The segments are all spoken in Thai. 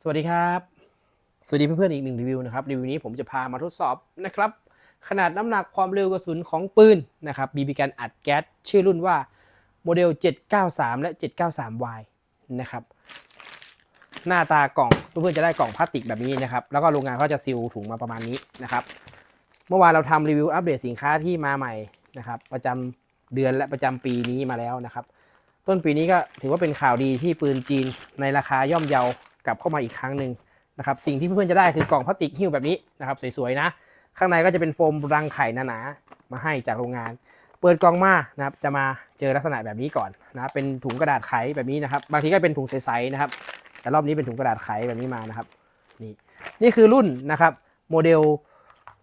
สวัสดีครับ สวัสดีเพื่อนๆอีกหนึ่งรีวิวนะครับรีวิวนี้ผมจะพามาทดสอบนะครับ ขนาดน้ำหนักความเร็วกระสุนของปืนนะครับบีบีกันอัดแก๊สชื่อรุ่นว่าโมเดล 793 และ 793Y นะครับหน้าตากล่องเพื่อนๆจะได้กล่องพลาสติกแบบนี้นะครับ แล้วก็โรงงานเขาจะซีลถุงมาประมาณนี้นะครับ เมื่อวานเราทำรีวิวอัปเดตสินค้าที่มาใหม่นะครับ ประจำเดือนและประจำปีนี้มาแล้วนะครับ ต้นปีนี้ก็ถือว่าเป็นข่าวดีที่ปืนจีนในราคาย่อมเยา กลับเข้ามาอีกครั้งหนึ่งนะครับสิ่งที่เพื่อนๆจะได้คือกล่องพลาสติกหิ้วแบบนี้นะครับสวยๆนะ ข้างในก็จะเป็นโฟมรังไข่หนาๆมาให้จากโรงงาน เปิดกล่องมานะครับจะมาเจอลักษณะแบบนี้ก่อนนะเป็นถุงกระดาษไขแบบนี้นะครับ บางทีก็เป็นถุงใสๆนะครับ แต่รอบนี้เป็นถุงกระดาษไขแบบนี้มานะครับนี่นี่คือรุ่นนะครับโมเดล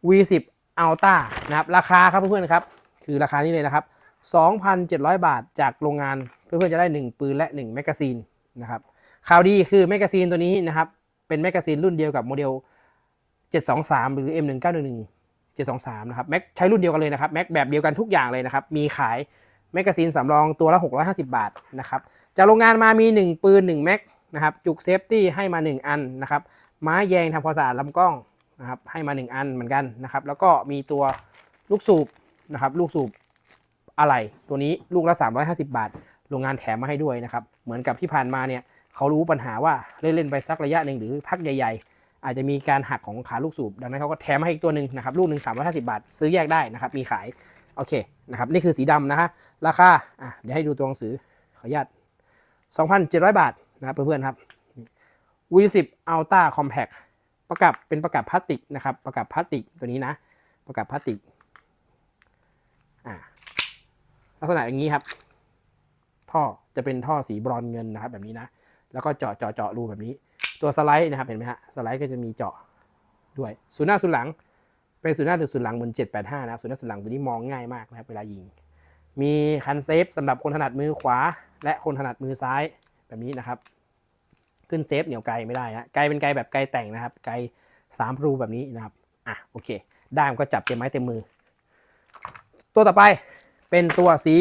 V10 Ultra นะครับราคาครับเพื่อนๆครับคือราคานี้เลยนะครับ2,700 บาทจากโรงงานเพื่อนๆจะได้ 1 ปืนและ 1 แมกกาซีนนะครับ ข่าวดีคือแมกกาซีนตัวนี้นะครับ เป็นแมกกาซีนรุ่นเดียวกับโมเดล 723 หรือ M1911 723 นะครับแม็กใช้รุ่นเดียวกันเลยนะครับแม็กแบบเดียวกันทุกอย่างเลยนะครับ มีขายแมกกาซีนสำรองตัวละ 650 บาทนะครับจากโรงงานมามี 1 ปืน 1 แม็กนะครับจุกเซฟตี้ให้มา 1 อันนะครับไม้แยงทำความสะอาดลำกล้องนะครับให้มา 1 อันเหมือนกันนะครับแล้วก็มีตัวลูกสูบนะครับลูกสูบอะไรตัวนี้ลูกละ 350 บาท โรงงานแถมมาให้ด้วยนะครับเหมือนกับที่ผ่านมาเนี่ย เขารู้ปัญหาว่าเล่นๆไปสักระยะหนึ่งหรือพักใหญ่ ๆ อาจจะมีการหักของขาลูกสูบ ดังนั้นเขาก็แถมมาให้อีกตัวหนึ่งนะครับลูกหนึ่ง350บาท ซื้อแยกได้นะครับ มีขายโอเคนะครับนี่คือสีดำนะฮะราคาอะเดี๋ยวให้ดูตัวหนังสือขออนุญาต2,700บาทนะครับเพื่อนๆครับ V10 Ultra Compact ประกับเป็นประกับพลาสติกนะครับประกับพลาสติกตัวนี้นะ ประกับพลาสติกอ่าลักษณะอย่างนี้ครับ ท่อจะเป็นท่อสีบรอนเงินนะครับแบบนี้นะ แล้วก็เจาะเจาะเจาะรูแบบนี้ ตัวสไลด์นะครับเห็นไหมฮะสไลด์ก็จะมีเจาะด้วยศูนย์หน้าศูนย์หลัง เป็นศูนย์หน้าหรือศูนย์หลังเหมือน785นะครับศูนย์หน้าศูนย์หลังตัวนี้มองง่ายมากนะครับเวลายิง มีคันเซฟสำหรับคนถนัดมือขวา และคนถนัดมือซ้ายแบบนี้นะครับ ขึ้นเซฟเหนียวไกลไม่ได้นะไกลเป็นไกลแบบไกลแต่งนะครับไกลสามรูแบบนี้นะครับอะโอเคด้ามก็จับเต็มไม้เต็มมือ ตัวต่อไปเป็นตัวสี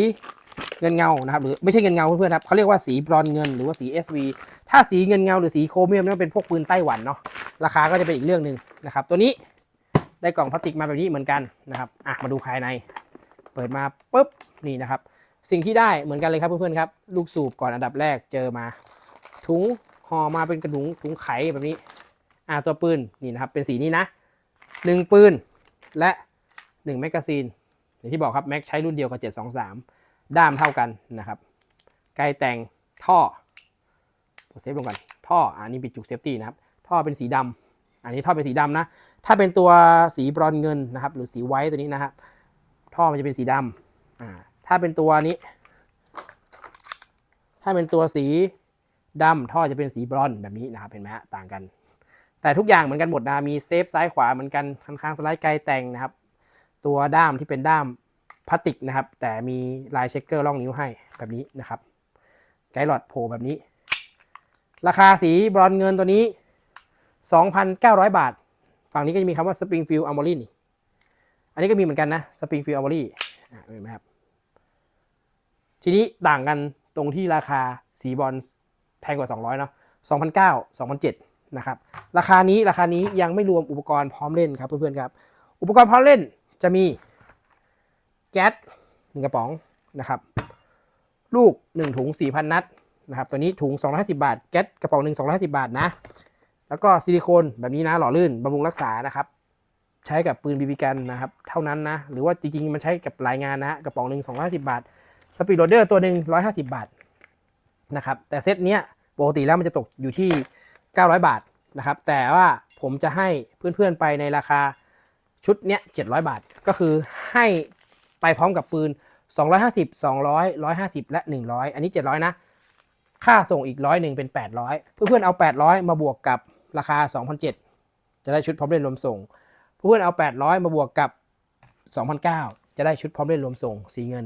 เงินเงานะครับหรือไม่ใช่เงินเงาเพื่อนๆครับเขาเรียกว่าสีบรอนเงินหรือว่าสี SV ถ้าสีเงินเงาหรือสีโครเมียมนี่นเป็นพวกปืนไต้หวันเนาะราคาก็จะเป็นอีกเรื่องหนึ่งนะครับตัวนี้ได้กล่องพลาสติกมาแบบนี้เหมือนกันนะครับอะมาดูภายใน เปิดมาปุ๊บนี่นะครับ สิ่งที่ได้เหมือนกันเลยครับเพื่อนๆครับลูกสูบก่อนอันดับแรกเจอมา ถุงห่อมาเป็นกระถุงถุงไขแบบนี้อ่าตัวปืนนี่นะครับเป็นสีนี้นะหนึ่งปืนและหนึ่งแมกกาซีนอย่างที่บอกครับแม็กใช้รุ่นเดียวกับ723 ด้ามเท่ากันนะครับไกลแต่งท่อเซฟลงก่อนท่ออันนี้ปิดจุกเซฟตี้นะครับ ท่อเป็นสีดำอันนี้ท่อเป็นสีดำนะ ถ้าเป็นตัวสีบรอนเงินนะครับ หรือสีไวท์ตัวนี้นะครับท่อมันจะเป็นสีดำอ่าถ้าเป็นตัวนี้ ถ้าเป็นตัวสีดำท่อจะเป็นสีบรอนแบบนี้นะครับเห็นไหมฮะต่างกัน แต่ทุกอย่างเหมือนกันหมดนะมีเซฟซ้ายขวาเหมือนกันข้างๆสไลด์ไกลแต่งนะครับ ตัวด้ามที่เป็นด้าม พลาสติกนะครับ แต่มีลายเช็คเกอร์ล่องนิ้วให้แบบนี้นะครับ ไกด์หลอดโผล่แบบนี้ ราคาสีบรอนเงินตัวนี้ 2,900 บาท ฝั่งนี้ก็จะมีคำว่า Springfield Armory นี่อันนี้ก็มีเหมือนกันนะ Springfield Armory เห็นไหมครับทีนี้ต่างกันตรงที่ราคาสีบอลแพงกว่า 200เนาะ2,900 2,700นะครับ ราคานี้ราคานี้ยังไม่รวมอุปกรณ์พร้อมเล่นครับเพื่อนๆครับ อุปกรณ์พร้อมเล่นจะมี แก๊สหนึ่งกระป๋องนะครับ ลูก1ถุง4,000นัดนะครับ ตัวนี้ถุง250บาท แก๊สกระป๋องหนึ่ง250บาทนะ แล้วก็ซิลิโคนแบบนี้นะหล่อลื่นบำรุงรักษานะครับ ใช้กับปืนบีบีกันนะครับ เท่านั้นนะ หรือว่าจริงๆ มันใช้กับหลายงานนะ กระป๋องหนึ่ง250บาท สปีดโรเดอร์ตัวหนึ่ง150บาทนะครับ แต่เซตเนี้ยปกติแล้วมันจะตกอยู่ที่900บาทนะครับ แต่ว่าผมจะให้เพื่อนๆไปในราคาชุดเนี้ย700 บาท ก็คือให้ ไปพร้อมกับปืน 250 200 150 และ 100 อันนี้ 700 นะ ค่าส่งอีกร้อยหนึ่งเป็น 800 เพื่อนๆเอา 800 มาบวกกับราคา 2,007 จะได้ชุดพร้อมเล่นรวมส่ง เพื่อนๆเอา 800 มาบวกกับ 2,009 จะได้ชุดพร้อมเล่นรวมส่งสีเงิน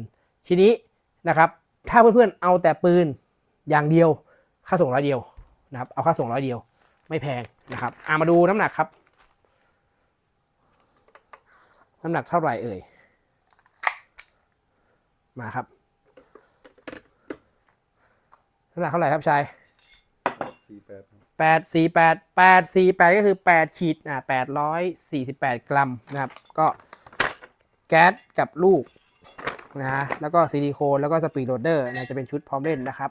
ทีนี้นะครับ ถ้าเพื่อนๆเอาแต่ปืนอย่างเดียว ค่าส่งร้อยเดียวนะครับ เอาค่าส่งร้อยเดียว ไม่แพงนะครับ อ่ามาดูน้ำหนักครับ น้ำหนักเท่าไหร่เอ่ย มาครับน้ำหนักเท่าไหร่ครับชายสี่แปดครับแปดสี่แปดแปดสี่แปดก็คือแปดขีดอ่าแปดร้อยสี่สิบแปดกรัมนะครับ ก็แก๊สกับลูกนะฮะแล้วก็ซิลิโคนแล้วก็สปีดโรเดอร์นะจะเป็นชุดพร้อมเล่นนะครับ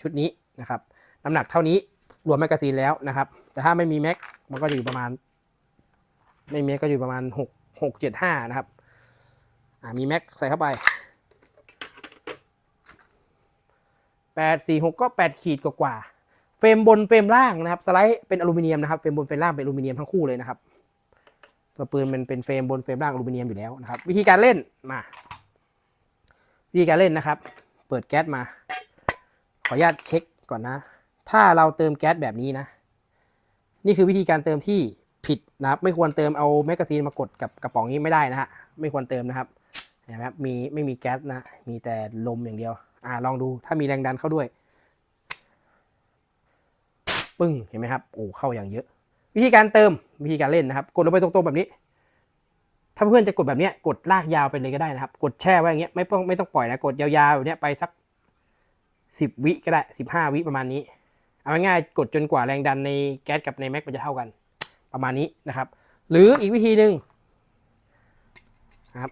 ชุดนี้นะครับ น้ำหนักเท่านี้รวมแมกกาซีนแล้วนะครับ แต่ถ้าไม่มีแม็กมันก็จะอยู่ประมาณ ไม่มีแม็กก็อยู่ประมาณหกหกเจ็ดห้านะครับอ่ามีแม็กใส่เข้าไป แปดสี่หกก็แปดขีดกว่าๆเฟรมบนเฟรมล่างนะครับสไลด์เป็นอลูมิเนียมนะครับเฟรมบนเฟรมล่างเป็นอลูมิเนียมทั้งคู่เลยนะครับตัวปืนมันเป็นเฟรมบนเฟรมล่างอลูมิเนียมอยู่แล้วนะครับ วิธีการเล่นมาวิธีการเล่นนะครับ เปิดแก๊สมา ขออนุญาตเช็คก่อนนะ ถ้าเราเติมแก๊สแบบนี้นะ นี่คือวิธีการเติมที่ผิดนะครับ ไม่ควรเติมเอาแมกกาซีนมากดกับกระป๋องนี้ไม่ได้นะฮะไม่ควรเติมนะครับเห็นไหมครับมีไม่มีแก๊สนะมีแต่ลมอย่างเดียวอ่าลองดูถ้ามีแรงดันเข้าด้วย ปึ้งเห็นไหมครับโอ้เข้าอย่างเยอะ วิธีการเติมวิธีการเล่นนะครับ กดลงไปตรงๆแบบนี้ ถ้าเพื่อนจะกดแบบเนี้ยกดลากยาวไปเลยก็ได้นะครับ กดแช่ไว้อย่างเงี้ยไม่ต้องไม่ต้องปล่อยนะกดยาวๆแบบเนี้ยไปสักสิบวิก็ได้สิบห้าวิประมาณนี้เอาง่ายๆกดจนกว่าแรงดันในแก๊สกับในแม็กมันจะเท่ากัน ประมาณนี้นะครับ หรืออีกวิธีหนึ่งครับ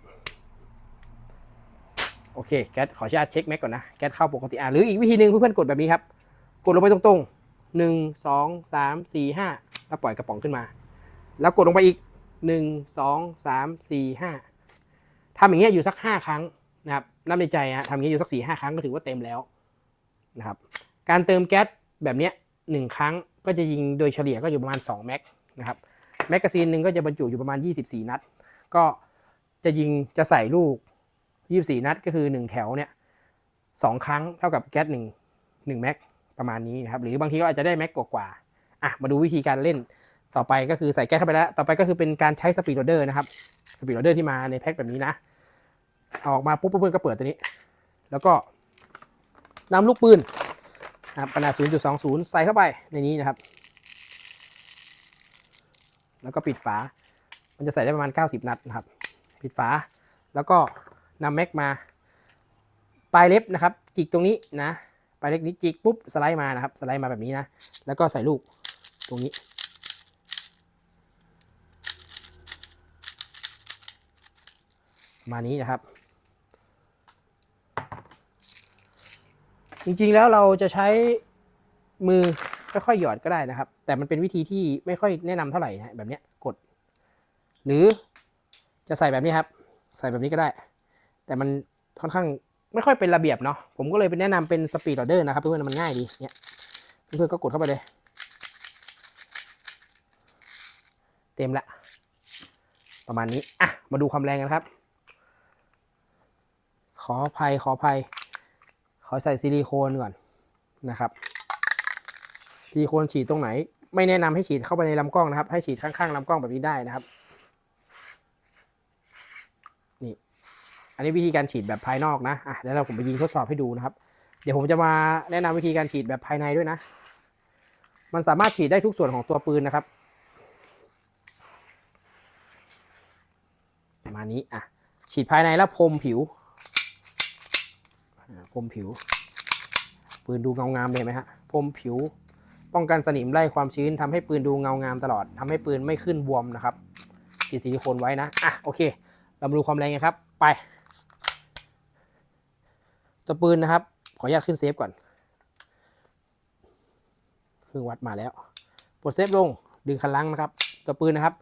โอเคแก๊สขออนุญาตเช็คแม็กก่อนนะแก๊สเข้าปกติอะหรืออีกวิธีหนึ่งเพื่อนๆกดแบบนี้ครับ กดลงไปตรงๆหนึ่งสองสามสี่ห้าแล้วปล่อยกระป๋องขึ้นมา แล้วกดลงไปอีกหนึ่งสองสามสี่ห้าทำอย่างเงี้ยอยู่สักห้าครั้งนะครับนับในใจฮะทำอย่างเงี้ยอยู่สักสี่ห้าครั้งก็ถือว่าเต็มแล้วนะครับ การเติมแก๊สแบบเนี้ยหนึ่งครั้งก็จะยิงโดยเฉลี่ยก็อยู่ประมาณ2แม็กนะครับแมกกาซีนหนึ่งก็จะบรรจุอยู่ประมาณ 24 นัด ก็จะยิงจะใส่ลูก 24 นัดก็คือ 1 แถวเนี่ยสองครั้งเท่ากับแก๊สหนึ่งหนึ่งแม็กประมาณนี้นะครับ หรือบางทีก็อาจจะได้แม็กกว่าๆอะมาดูวิธีการเล่นต่อไปก็คือใส่แก๊สเข้าไปแล้ว ต่อไปก็คือเป็นการใช้สปีดโรเดอร์นะครับสปีดโรเดอร์ที่มาในแพ็คแบบนี้นะออกมาปุ๊บเพื่อนก็เปิดตัวนี้ แล้วก็นำลูกปืนนะครับขนาด 0.20 ใส่เข้าไปในนี้นะครับ แล้วก็ปิดฝา มันจะใส่ได้ประมาณ 90 นัดนะครับ ปิดฝา แล้วก็ นำแม็กมา ปลายเล็บนะครับ จิกตรงนี้นะ ปลายเล็บนี้จิกปุ๊บสไลด์มานะครับ สไลด์มาแบบนี้นะ แล้วก็ใส่ลูกตรงนี้ มานี้นะครับ จริงๆแล้วเราจะใช้มือค่อยๆหยอดก็ได้นะครับ แต่มันเป็นวิธีที่ไม่ค่อยแนะนำเท่าไหร่นะแบบนี้กด หรือจะใส่แบบนี้ครับ ใส่แบบนี้ก็ได้ แต่มันค่อนข้างไม่ค่อยเป็นระเบียบเนาะผมก็เลยเป็นแนะนำเป็นสปีดออเดอร์นะครับเพื่อนๆมันง่ายดีเนี่ยเพื่อนๆก็กดเข้าไปเลย เต็มละประมาณนี้อะมาดูความแรงกันครับ ขออภัยขออภัย ขอใส่ซิลิโคนก่อนนะครับซิลิโคนฉีดตรงไหน ไม่แนะนำให้ฉีดเข้าไปในลำกล้องนะครับ ให้ฉีดข้างๆลำกล้องแบบนี้ได้นะครับ อันนี้วิธีการฉีดแบบภายนอกนะอะเดี๋ยวเราผมไปยิงทดสอบให้ดูนะครับ เดี๋ยวผมจะมาแนะนำวิธีการฉีดแบบภายในด้วยนะ มันสามารถฉีดได้ทุกส่วนของตัวปืนนะครับประมาณนี้อะฉีดภายในแล้วพรมผิวพรมผิว ปืนดูเงางามเลยไหมฮะพรมผิว ป้องกันสนิมไล่ความชื้นทำให้ปืนดูเงางามตลอดทำให้ปืนไม่ขึ้นบวมนะครับฉีดซิลิโคนไว้นะอะโอเค เรามาดูความแรงกันครับ ไป ตัวปืนนะครับ ขออนุญาตขึ้นเซฟก่อนเครื่องวัดมาแล้วปลดเซฟลงดึงคันลังนะครับ ตัวปืนนะครับ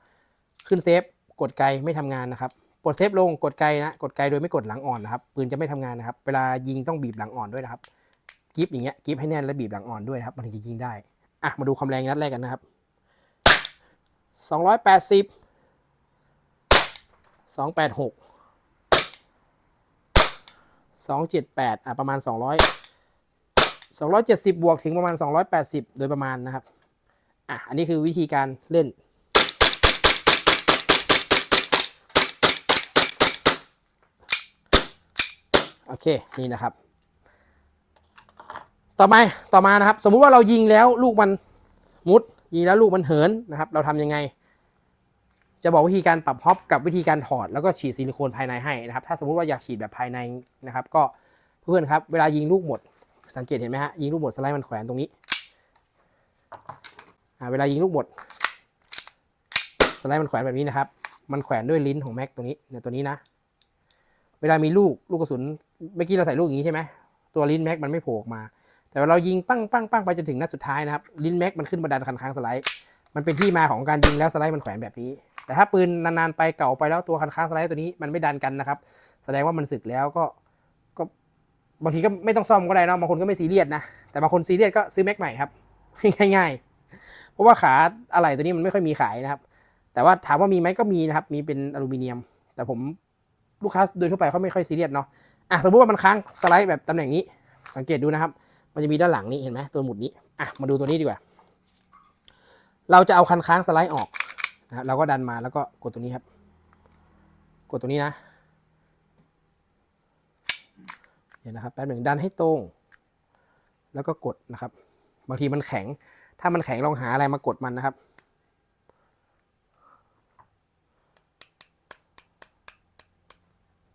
ขึ้นเซฟกดไกไม่ทำงานนะครับปลดเซฟลงกดไกลนะกดไกลโดยไม่กดหลังอ่อนนะครับปืนจะไม่ทำงานนะครับ เวลายิงต้องบีบหลังอ่อนด้วยนะครับกิฟอย่างเงี้ยกิฟให้แน่นแล้วบีบหลังอ่อนด้วยนะครับมันถึงจะยิงได้อะมาดูความแรงนัดแรกกันนะครับ280 286 278อะประมาณ200 270บบวกถึงประมาณ280โดยประมาณนะครับอะอันนี้คือวิธีการเล่น โอเค นี่นะครับ ต่อมาต่อมานะครับ สมมุติว่าเรายิงแล้วลูกมันมุด ยิงแล้วลูกมันเหินนะครับ เราทำยังไง จะบอกวิธีการปรับฮอปกับวิธีการถอดแล้วก็ฉีดซิลิโคนภายในให้นะครับ ถ้าสมมติว่าอยากฉีดแบบภายในนะครับ ก็เพื่อนครับเวลายิงลูกหมด สังเกตเห็นไหมฮะยิงลูกหมดสไลด์มันแขวนตรงนี้่าเวลายิงลูกบดสไลด์มันแขวนแบบนี้นะครับ มันแขวนด้วยลิ้นของแม็กตัวนี้เนี่ยตัวนี้นะ เวลามีลูกลูกกระสุนเมื่อกี้เราใส่ลูกอย่างนี้ใช่ไหมตัวลิ้นแม็กมันไม่โผล่ออกมา แต่เรายิงปั้งปั้งปั้งไปจนถึงนัดสุดท้ายนะครับลิ้นแม็กมันขึ้นมาดันคันค้างสไลด์มันเป็นที่มาของการยิงแล้วสไลด์มันแขวนแบบนี้ แต่ถ้าปืนนานๆไปเก่าไปแล้วตัวคันค้างสไลด์ตัวนี้มันไม่ดันกันนะครับ แสดงว่ามันสึกแล้วก็ก็บางทีก็ไม่ต้องซ่อมก็ได้นะบางคนก็ไม่ซีเรียสนะแต่บางคนซีเรียสก็ซื้อแม็กใหม่ครับง่ายๆ เพราะว่าขาอะไหล่ตัวนี้มันไม่ค่อยมีขายนะครับ แต่ว่าถามว่ามีไหมก็มีนะครับ มีเป็นอลูมิเนียม แต่ผมลูกค้าโดยทั่วไปเขาไม่ค่อยซีเรียสเนาะอะสมมติว่ามันค้างสไลด์แบบตำแหน่งนี้ สังเกตดูนะครับ มันจะมีด้านหลังนี้เห็นไหมตัวหมุดนี้อะมาดูตัวนี้ดีกว่า เราจะเอาคันค้างสไลด์ออก นะครับเราก็ดันมาแล้วก็กดตรงนี้ครับ กดตรงนี้นะเห็นนะครับแป๊บหนึ่งดันให้ตรง แล้วก็กดนะครับ บางทีมันแข็ง ถ้ามันแข็งลองหาอะไรมากดมันนะครับ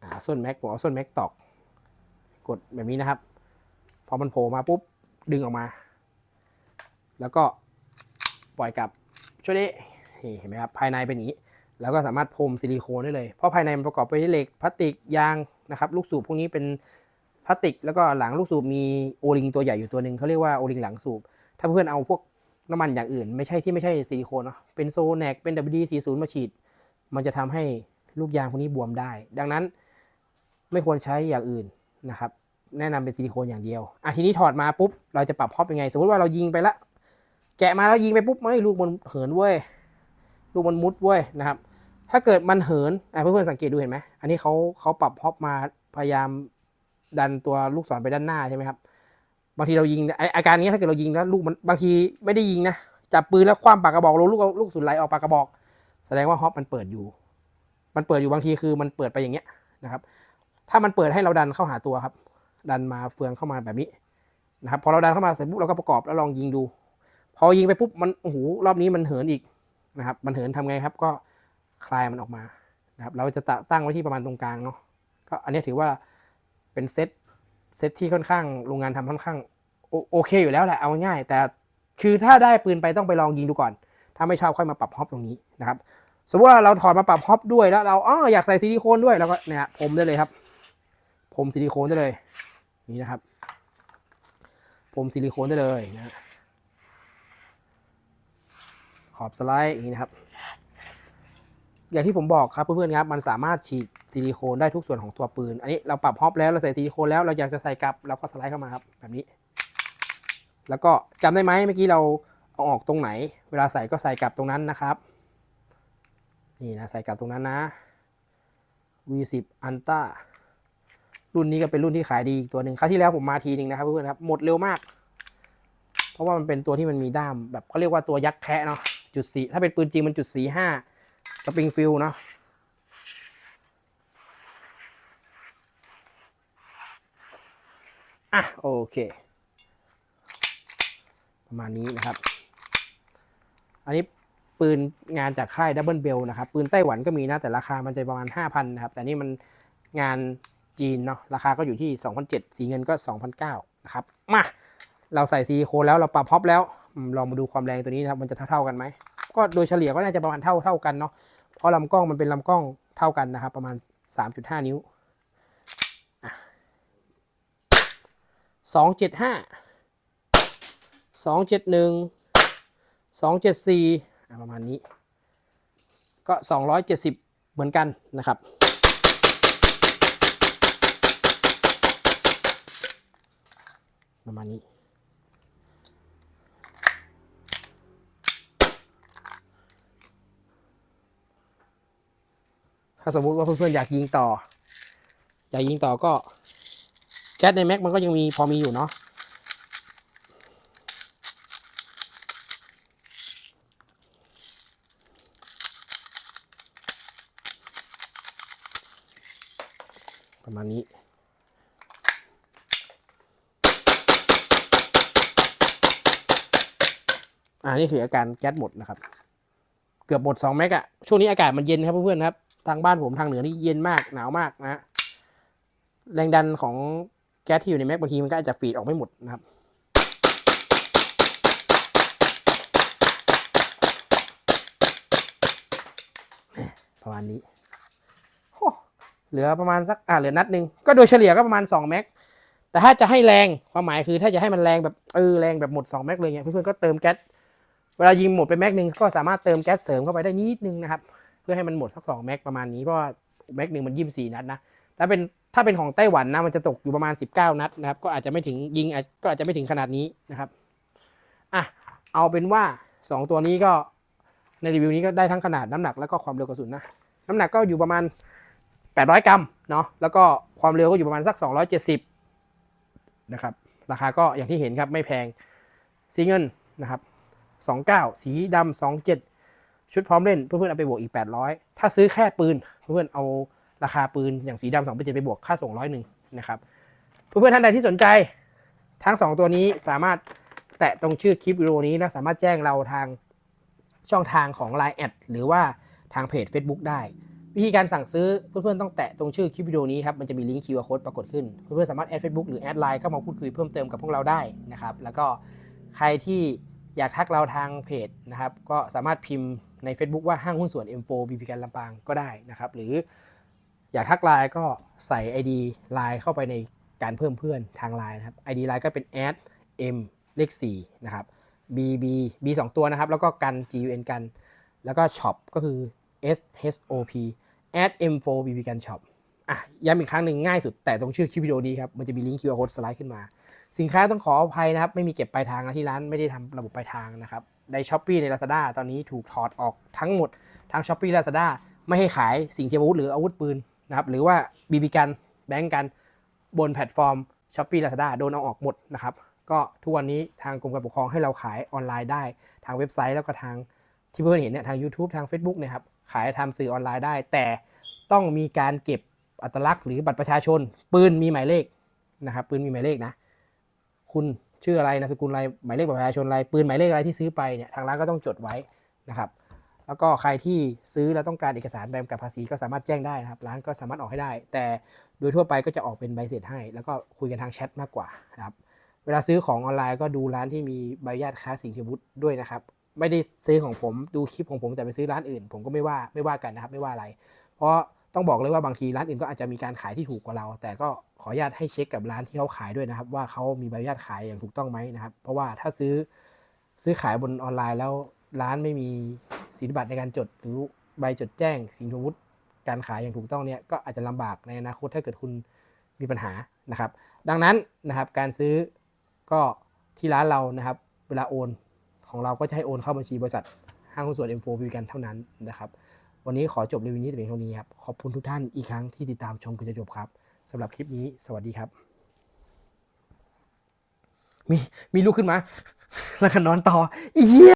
อ่าส้นแม็กผมเอาส้นแม็กตอก กดแบบนี้นะครับ พอมันโผล่มาปุ๊บ ดึงออกมา แล้วก็ปล่อยกลับช่วยด้ นี่เห็นไหมครับภายในเป็นอย่างนี้ แล้วก็สามารถพรมซิลิโคนได้เลย เพราะภายในมันประกอบไปด้วยเหล็กพลาสติกยางนะครับลูกสูบพวกนี้เป็นพลาสติก แล้วก็หลังลูกสูบมีโอลิงตัวใหญ่อยู่ตัวหนึ่งเขาเรียกว่าโอลิงหลังสูบ ถ้าเพื่อนเอาพวกน้ำมันอย่างอื่น ไม่ใช่ที่ไม่ใช่ซิลิโคนเนาะเป็นโซแนกเป็น WD40 มาฉีด มันจะทำให้ลูกยางพวกนี้บวมได้ ดังนั้นไม่ควรใช้อย่างอื่นนะครับแนะนำเป็นซิลิโคนอย่างเดียวอะทีนี้ถอดมาปุ๊บ เราจะปรับฮอปยังไง สมมติว่าเรายิงไปละ แกะมาแล้วยิงไปปุ๊บไม่ลูกมันเหินเว้ย ลูกมันมุดเว้ยนะครับ ถ้าเกิดมันเหินอะเพื่อนๆสังเกตดูเห็นไหมอันนี้เขาเขาปรับฮอปมาพยายามดันตัวลูกศรไปด้านหน้าใช่ไหมครับบางทีเรายิงไออาการนี้ถ้าเกิดเรายิงแล้วลูกมันบางทีไม่ได้ยิงนะจับปืนแล้วคว้าปากกระบอกลงลูกลูกสุนไหลออกปากกระบอก แสดงว่าฮอปมันเปิดอยู่ มันเปิดอยู่บางทีคือมันเปิดไปอย่างเงี้ยนะครับ ถ้ามันเปิดให้เราดันเข้าหาตัวครับ ดันมาเฟืองเข้ามาแบบนี้นะครับพอเราดันเข้ามาเสร็จปุ๊บเราก็ประกอบแล้วลองยิงดู พอยิงไปปุ๊บมันโอ้โหรอบนี้มันเหินอีก นะครับ มันเหินทำไงครับ ก็คลายมันออกมานะครับ เราจะตั้งไว้ที่ประมาณตรงกลางเนาะ ก็อันนี้ถือว่าเป็นเซตเซตที่ค่อนข้างโรงงานทำค่อนข้างโอโอเคอยู่แล้วแหละเอาง่ายแต่คือถ้าได้ปืนไปต้องไปลองยิงดูก่อน ถ้าไม่ชอบค่อยมาปรับฮอปตรงนี้นะครับ สมมติว่าเราถอดมาปรับฮอปด้วยแล้วเราอ๋ออยากใส่ซิลิโคนด้วยแล้วก็เนี่ยผมได้เลยครับ ผมซิลิโคนได้เลย นี่นะครับ ผมซิลิโคนได้เลยนะ ขอบสไลด์อย่างนี้นะครับ อย่างที่ผมบอกครับเพื่อนๆครับ มันสามารถฉีดซิลิโคนได้ทุกส่วนของตัวปืน อันนี้เราปรับฮอปแล้วเราใส่ซิลิโคนแล้วเราอยากจะใส่กลับเราก็สไลด์เข้ามาครับแบบนี้ แล้วก็จำได้ไหมเมื่อกี้เราเอาออกตรงไหน เวลาใส่ก็ใส่กลับตรงนั้นนะครับ นี่นะใส่กลับตรงนั้นนะ V10 Ultra รุ่นนี้ก็เป็นรุ่นที่ขายดีอีกตัวหนึ่งครั้งที่แล้วผมมาทีหนึ่งนะครับเพื่อนๆครับหมดเร็วมาก เพราะว่ามันเป็นตัวที่มันมีด้ามแบบเขาเรียกว่าตัวยักษ์แคะเนาะ จุดสีถ้าเป็นปืนจริงมันจุดสีห้าสปริงฟิลเนาะอะโอเค ประมาณนี้นะครับ อันนี้ปืนงานจากค่ายดับเบิลเบลนะครับ ปืนไต้หวันก็มีนะ แต่ราคามันจะประมาณ 5,000 นะครับ แต่นี่มันงานจีนเนาะราคาก็อยู่ที่ 2,007 สีเงินก็ 2,009 นะครับ มา เราใส่ซิลิโคนแล้วเราปรับฮอปแล้ว ลองมาดูความแรงตัวนี้นะครับ มันจะเท่าๆกันไหม ก็โดยเฉลี่ยก็น่าจะประมาณเท่าเท่ากันเนาะเพราะลำกล้องมันเป็นลำกล้องเท่ากันนะครับ ประมาณ 3.5 นิ้วสองเจ็ดห้าสองเจ็ดหนึ่งสองเจ็ดสี่ประมาณนี้ ก็ 270 เหมือนกันนะครับประมาณนี้ ถ้าสมมุติว่าเพื่อนๆอยากยิงต่อ อยากยิงต่อก็แก๊สในแม็กมันก็ยังมีพอมีอยู่เนาะประมาณนี้อ่านี่คืออาการแก๊สหมดนะครับ เกือบหมด 2 แม็กอะช่วงนี้อากาศมันเย็นครับเพื่อนๆครับ ทางบ้านผมทางเหนือนี่เย็นมากหนาวมากนะแรงดันของแก๊สที่อยู่ในแม็กบางทีมันก็อาจจะฟีดออกไม่หมดนะครับประมาณนี้เหลือประมาณสักอ่าเหลือนัดหนึ่งก็โดยเฉลี่ยก็ประมาณ2แม็กแต่ถ้าจะให้แรงความหมายคือ ถ้าจะให้มันแรงแบบเออแรงแบบหมด2แม็กเลยเนี่ยเพื่อนๆก็เติมแก๊สเวลายิงหมดไปแม็กหนึ่งก็สามารถเติมแก๊สเสริมเข้าไปได้นิดนึงนะครับ พื่อให้มันหมดสักสองแม็กประมาณนี้เพราะว่าแม็กหนึ่งมันยี่สิบสี่นัดนะถ้าเป็นถ้าเป็นของไต้หวันนะมันจะตกอยู่ประมาณ 19 นัดนะครับ ก็อาจจะไม่ถึงยิงก็อาจจะไม่ถึงขนาดนี้นะครับอะเอาเป็นว่า 2 ตัวนี้ก็ในรีวิวนี้ก็ได้ทั้งขนาดน้ำหนักแล้วก็ความเร็วกระสุนนะน้ำหนักก็อยู่ประมาณ 800 กรัมเนาะแล้วก็ความเร็วก็อยู่ประมาณสัก 270 นะครับ ราคาก็อย่างที่เห็นครับไม่แพงสีเงินนะครับ 29 สีดำ27 ชุดพร้อมเล่นเพื่อนๆเอาไปบวกอีก 800 ถ้าซื้อแค่ปืนเพื่อนๆเอาราคาปืนอย่างสีดำสองเจ็ไปบวกค่าส่งร้อยหนึ่งนะครับเพื่อนๆท่านใดที่สนใจ ทั้ง 2 ตัวนี้สามารถแตะตรงชื่อคลิปวิดีโอนี้แล้วสามารถแจ้งเราทางช่องทางของ Line แอดหรือว่าทางเพจ Facebook ได้ วิธีการสั่งซื้อเพื่อนๆต้องแตะตรงชื่อคลิปวิดีโอนี้ครับมันจะมีลิงก์ QR code ปรากฏขึ้น เพื่อนๆสามารถแอด Facebook หรือแอดไลน์เข้ามาพูดคุยเพิ่มเติมกับพวกเราได้นะครับแล้วก็ใครที่อยากทักเราทางเพจนะครับก็สามารถพิมพ์ ใน Facebook ว่าห้างหุ้นส่วน M4 BB กันลำปางก็ได้นะครับ หรืออยากทักไลน์ก็ใส่ ID ไลน์เข้าไปในการเพิ่มเพื่อนทางไลน์นะครับ ID ไลน์ก็เป็น add m เลข4นะครับ bb b 2ตัวนะครับ แล้วก็กัน gun กัน แล้วก็ shop ก็คือ s h o p add m4 bb กัน shop อะย้ำอีกครั้งหนึ่งง่ายสุดแต่ตรงชื่อคลิปวิดีโอนี้ครับ มันจะมีลิงก์ QR code สไลด์ขึ้นมา สินค้าต้องขออภัยนะครับ ไม่มีเก็บปลายทางนะที่ร้านไม่ได้ทำระบบปลายทางนะครับ ใน s h อ p e e ใน Lazada ตอนนี้ถูกถอดออกทั้งหมดทั้ง s h อ p e e Lazada ไม่ให้ขายสิ่งเทียมอาวุธหรืออาวุธปืนนะครับหรือว่าบีบีกันแบงก์กันบนแพลตฟอร์ม s h อ p e e Lazada โดนเอาออกหมดนะครับก็ทุกวันนี้ทางกรมการปกครองให้เราขายออนไลน์ได้ ทางเว็บไซต์แล้วก็ทางที่เพื่อนเห็นเนี่ยทาง YouTube ทาง Facebook เนะครับขายทำสื่อออนไลน์ได้ แต่ต้องมีการเก็บอัตลักษณ์หรือบัตรประชาชน ปืนมีหมายเลขนะครับปืนมีหมายเลขนะ คุณ ชื่ออะไรนามสกุลอะไรหมายเลขบัตรประชาชนอะไรปืนหมายเลขอะไรที่ซื้อไปเนี่ยทางร้านก็ต้องจดไว้นะครับแล้วก็ใครที่ซื้อแล้วต้องการเอกสารใบกำกับภาษีก็สามารถแจ้งได้นะครับ ร้านก็สามารถออกให้ได้ แต่โดยทั่วไปก็จะออกเป็นใบเสร็จให้ แล้วก็คุยกันทางแชทมากกว่านะครับเวลาซื้อของออนไลน์ก็ดูร้านที่มีใบอนุญาตค้าสิ่งทียมอาวุธด้วยนะครับ ไม่ได้ซื้อของผมดูคลิปของผมแต่ไปซื้อร้านอื่น ผมก็ไม่ว่าไม่ว่ากันนะครับไม่ว่าอะไร เพราะ ต้องบอกเลยว่าบางทีร้านอื่นก็อาจจะมีการขายที่ถูกกว่าเรา แต่ก็ขออนุญาตให้เช็คกับร้านที่เขาขายด้วยนะครับ ว่าเขามีใบอนุญาตขายอย่างถูกต้องไหมนะครับ เพราะว่าถ้าซื้อซื้อขายบนออนไลน์แล้วร้านไม่มีสิทธิบัตรในการจดหรือใบจดแจ้ง สิ่งทวุธการขายอย่างถูกต้องเนี่ยก็อาจจะลำบากในอนาคตถ้าเกิดคุณมีปัญหานะครับ ดังนั้นนะครับการซื้อก็ที่ร้านเรานะครับ เวลาโอนของเราก็จะให้โอนเข้าบัญชีบริษัทห้างหุ้นส่วน M4 บีกันเท่านั้นนะครับ วันนี้ขอจบรีวิวนี้แต่เพียงเท่านี้ครับ ขอบคุณทุกท่านอีกครั้งที่ติดตามชมจนจบครับสำหรับคลิปนี้ สวัสดีครับ มีมีลูกขึ้นมา แล้วก็นอนต่อเหี้ย